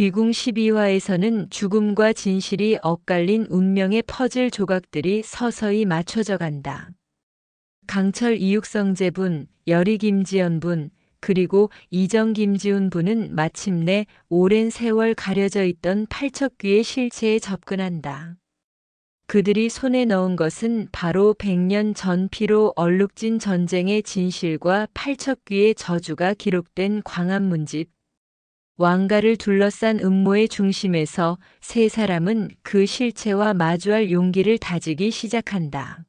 귀궁 12화에서는 죽음과 진실이 엇갈린 운명의 퍼즐 조각들이 서서히 맞춰져 간다. 강철 이육성재분, 여리 김지연분, 그리고 이정 김지훈 분은 마침내 오랜 세월 가려져 있던 팔척귀의 실체에 접근한다. 그들이 손에 넣은 것은 바로 100년 전 피로 얼룩진 전쟁의 진실과 팔척귀의 저주가 기록된 광안문집. 왕가를 둘러싼 음모의 중심에서 세 사람은 그 실체와 마주할 용기를 다지기 시작한다.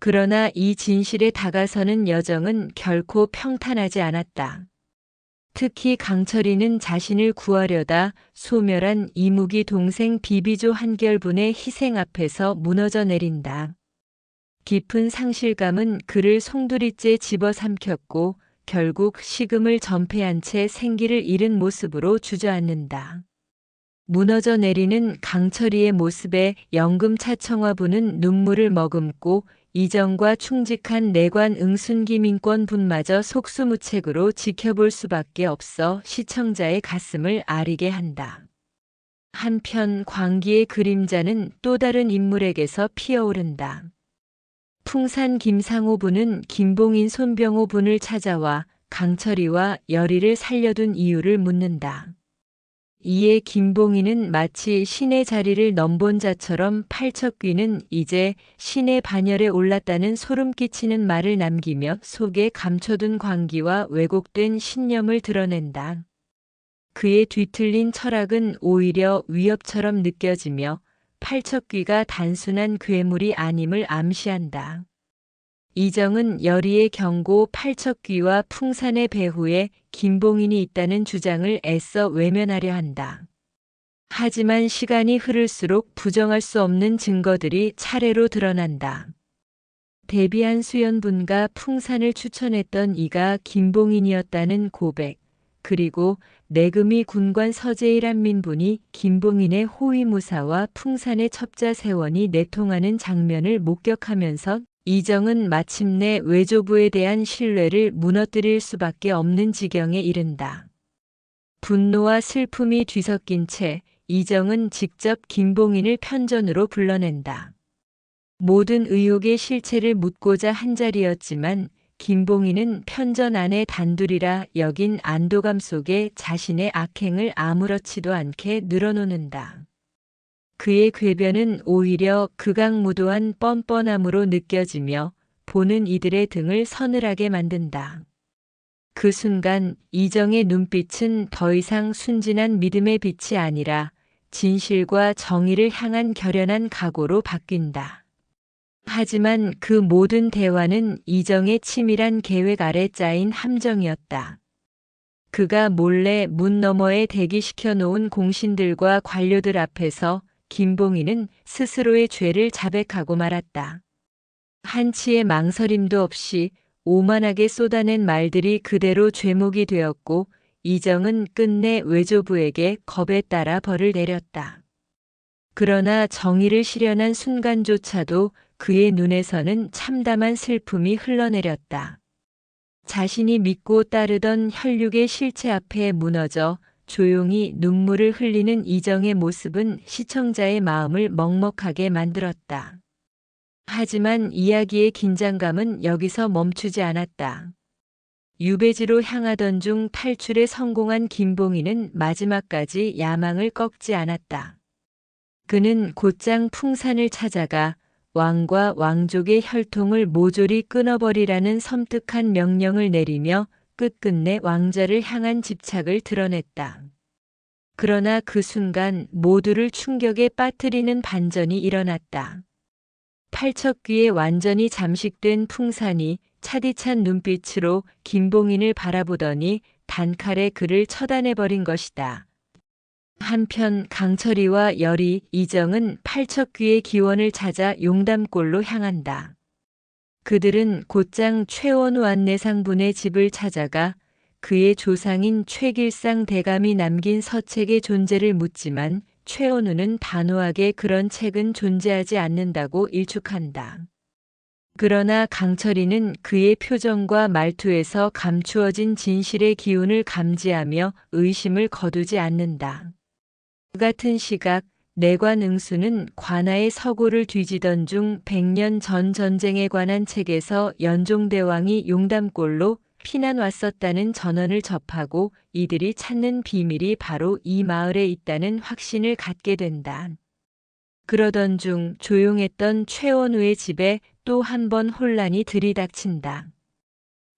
그러나 이 진실에 다가서는 여정은 결코 평탄하지 않았다. 특히 강철이는 자신을 구하려다 소멸한 이무기 동생 비비조 한결분의 희생 앞에서 무너져 내린다. 깊은 상실감은 그를 송두리째 집어삼켰고 결국 식음을 전폐한 채 생기를 잃은 모습으로 주저앉는다. 무너져 내리는 강철이의 모습에 영금차청화부는 눈물을 머금고 이정과 충직한 내관 응순기 민권분마저 속수무책으로 지켜볼 수밖에 없어 시청자의 가슴을 아리게 한다. 한편 광기의 그림자는 또 다른 인물에게서 피어오른다. 풍산 김상호 분은 김봉인 손병호 분을 찾아와 강철이와 열이를 살려둔 이유를 묻는다. 이에 김봉인은 마치 신의 자리를 넘본 자처럼 팔척귀는 이제 신의 반열에 올랐다는 소름 끼치는 말을 남기며 속에 감춰둔 광기와 왜곡된 신념을 드러낸다. 그의 뒤틀린 철학은 오히려 위협처럼 느껴지며 팔척귀가 단순한 괴물이 아님을 암시한다. 이정은 열이의 경고 팔척귀와 풍산의 배후에 김봉인이 있다는 주장을 애써 외면하려 한다. 하지만 시간이 흐를수록 부정할 수 없는 증거들이 차례로 드러난다. 데뷔한 수연분과 풍산을 추천했던 이가 김봉인이었다는 고백, 그리고 내금이 군관 서재일 한 민분이 김봉인의 호위무사와 풍산의 첩자세원이 내통하는 장면을 목격하면서 이정은 마침내 외조부에 대한 신뢰를 무너뜨릴 수밖에 없는 지경에 이른다. 분노와 슬픔이 뒤섞인 채 이정은 직접 김봉인을 편전으로 불러낸다. 모든 의혹의 실체를 묻고자 한자리였지만 김봉인은 편전 안에 단둘이라 여긴 안도감 속에 자신의 악행을 아무렇지도 않게 늘어놓는다. 그의 궤변은 오히려 극악무도한 뻔뻔함으로 느껴지며 보는 이들의 등을 서늘하게 만든다. 그 순간 이정의 눈빛은 더 이상 순진한 믿음의 빛이 아니라 진실과 정의를 향한 결연한 각오로 바뀐다. 하지만 그 모든 대화는 이정의 치밀한 계획 아래 짜인 함정이었다. 그가 몰래 문 너머에 대기시켜 놓은 공신들과 관료들 앞에서 김봉희는 스스로의 죄를 자백하고 말았다. 한치의 망설임도 없이 오만하게 쏟아낸 말들이 그대로 죄목이 되었고 이정은 끝내 외조부에게 겁에 따라 벌을 내렸다. 그러나 정의를 실현한 순간조차도 그의 눈에서는 참담한 슬픔이 흘러내렸다. 자신이 믿고 따르던 혈육의 실체 앞에 무너져 조용히 눈물을 흘리는 이정의 모습은 시청자의 마음을 먹먹하게 만들었다. 하지만 이야기의 긴장감은 여기서 멈추지 않았다. 유배지로 향하던 중 탈출에 성공한 김봉희는 마지막까지 야망을 꺾지 않았다. 그는 곧장 풍산을 찾아가 왕과 왕족의 혈통을 모조리 끊어버리라는 섬뜩한 명령을 내리며 끝끝내 왕자를 향한 집착을 드러냈다. 그러나 그 순간 모두를 충격에 빠뜨리는 반전이 일어났다. 팔척귀에 완전히 잠식된 풍산이 차디찬 눈빛으로 김봉인을 바라보더니 단칼에 그를 처단해버린 것이다. 한편 강철이와 열이, 이정은 팔척귀의 기원을 찾아 용담골로 향한다. 그들은 곧장 최원우 안내상분의 집을 찾아가 그의 조상인 최길상 대감이 남긴 서책의 존재를 묻지만 최원우는 단호하게 그런 책은 존재하지 않는다고 일축한다. 그러나 강철이는 그의 표정과 말투에서 감추어진 진실의 기운을 감지하며 의심을 거두지 않는다. 같은 시각 내관 응수는 관아의 서고를 뒤지던 중 100년 전 전쟁에 관한 책에서 연종대왕이 용담골로 피난 왔었다는 전언을 접하고 이들이 찾는 비밀이 바로 이 마을에 있다는 확신을 갖게 된다. 그러던 중 조용했던 최원우의 집에 또 한 번 혼란이 들이닥친다.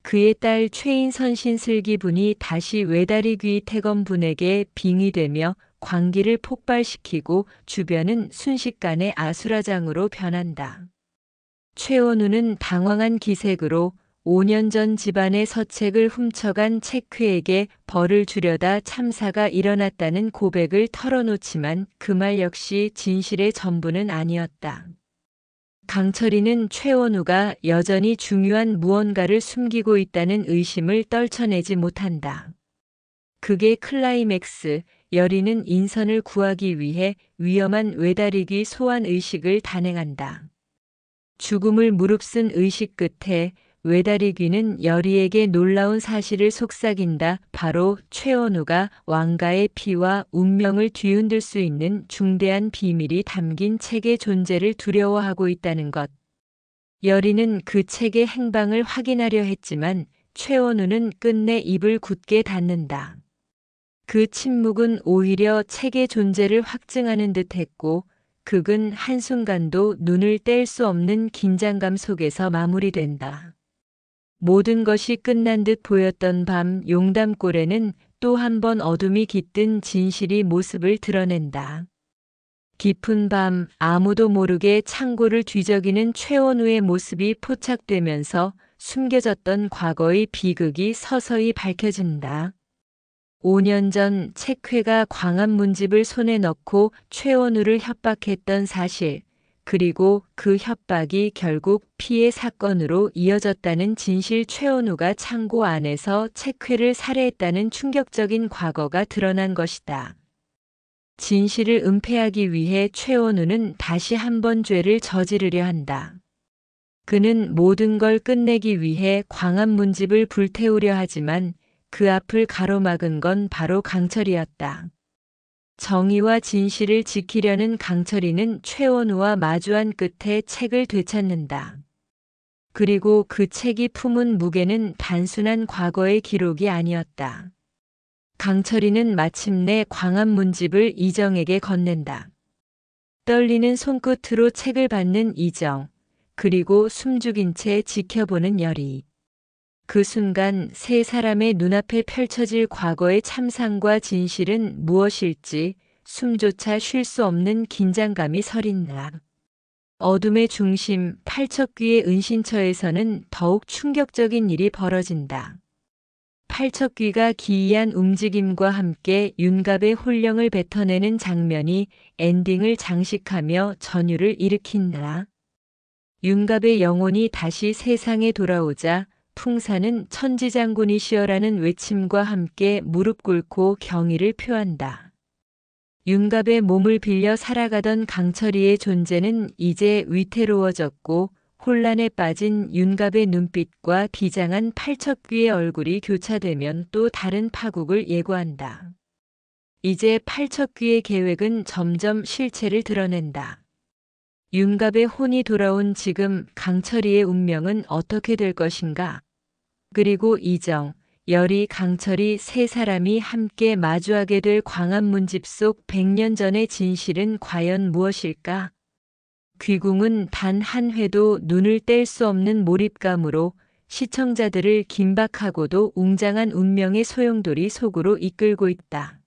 그의 딸 최인선 신슬기분이 다시 외다리귀 태검분에게 빙의되며 광기를 폭발시키고 주변은 순식간에 아수라장으로 변한다. 최원우는 당황한 기색으로 5년 전 집안의 서책을 훔쳐간 책회에게 벌을 주려다 참사가 일어났다는 고백을 털어놓지만 그 말 역시 진실의 전부는 아니었다. 강철이는 최원우가 여전히 중요한 무언가를 숨기고 있다는 의심을 떨쳐내지 못한다. 그게 클라이맥스, 여리는 인선을 구하기 위해 위험한 외다리기 소환 의식을 단행한다. 죽음을 무릅쓴 의식 끝에 외다리귀는 여리에게 놀라운 사실을 속삭인다. 바로 최원우가 왕가의 피와 운명을 뒤흔들 수 있는 중대한 비밀이 담긴 책의 존재를 두려워하고 있다는 것. 여리는 그 책의 행방을 확인하려 했지만 최원우는 끝내 입을 굳게 닫는다. 그 침묵은 오히려 책의 존재를 확증하는 듯 했고, 극은 한순간도 눈을 뗄 수 없는 긴장감 속에서 마무리된다. 모든 것이 끝난 듯 보였던 밤 용담골에는 또 한 번 어둠이 깃든 진실이 모습을 드러낸다. 깊은 밤 아무도 모르게 창고를 뒤적이는 최원우의 모습이 포착되면서 숨겨졌던 과거의 비극이 서서히 밝혀진다. 5년 전 책회가 광안문집을 손에 넣고 최원우를 협박했던 사실, 그리고 그 협박이 결국 피해 사건으로 이어졌다는 진실 최원우가 창고 안에서 책회를 살해했다는 충격적인 과거가 드러난 것이다. 진실을 은폐하기 위해 최원우는 다시 한 번 죄를 저지르려 한다. 그는 모든 걸 끝내기 위해 광안문집을 불태우려 하지만 그 앞을 가로막은 건 바로 강철이었다. 정의와 진실을 지키려는 강철이는 최원우와 마주한 끝에 책을 되찾는다. 그리고 그 책이 품은 무게는 단순한 과거의 기록이 아니었다. 강철이는 마침내 광안문집을 이정에게 건넨다. 떨리는 손끝으로 책을 받는 이정, 그리고 숨죽인 채 지켜보는 열이. 그 순간 세 사람의 눈앞에 펼쳐질 과거의 참상과 진실은 무엇일지 숨조차 쉴 수 없는 긴장감이 서린다. 어둠의 중심 팔척귀의 은신처에서는 더욱 충격적인 일이 벌어진다. 팔척귀가 기이한 움직임과 함께 윤갑의 혼령을 뱉어내는 장면이 엔딩을 장식하며 전율을 일으킨다. 윤갑의 영혼이 다시 세상에 돌아오자 풍사는 천지장군이시여라는 외침과 함께 무릎 꿇고 경의를 표한다. 윤갑의 몸을 빌려 살아가던 강철이의 존재는 이제 위태로워졌고 혼란에 빠진 윤갑의 눈빛과 비장한 팔척귀의 얼굴이 교차되면 또 다른 파국을 예고한다. 이제 팔척귀의 계획은 점점 실체를 드러낸다. 윤갑의 혼이 돌아온 지금 강철이의 운명은 어떻게 될 것인가? 그리고 이정, 열이 강철이 세 사람이 함께 마주하게 될 광안문 집 속 100년 전의 진실은 과연 무엇일까? 귀궁은 단 한 회도 눈을 뗄 수 없는 몰입감으로 시청자들을 긴박하고도 웅장한 운명의 소용돌이 속으로 이끌고 있다.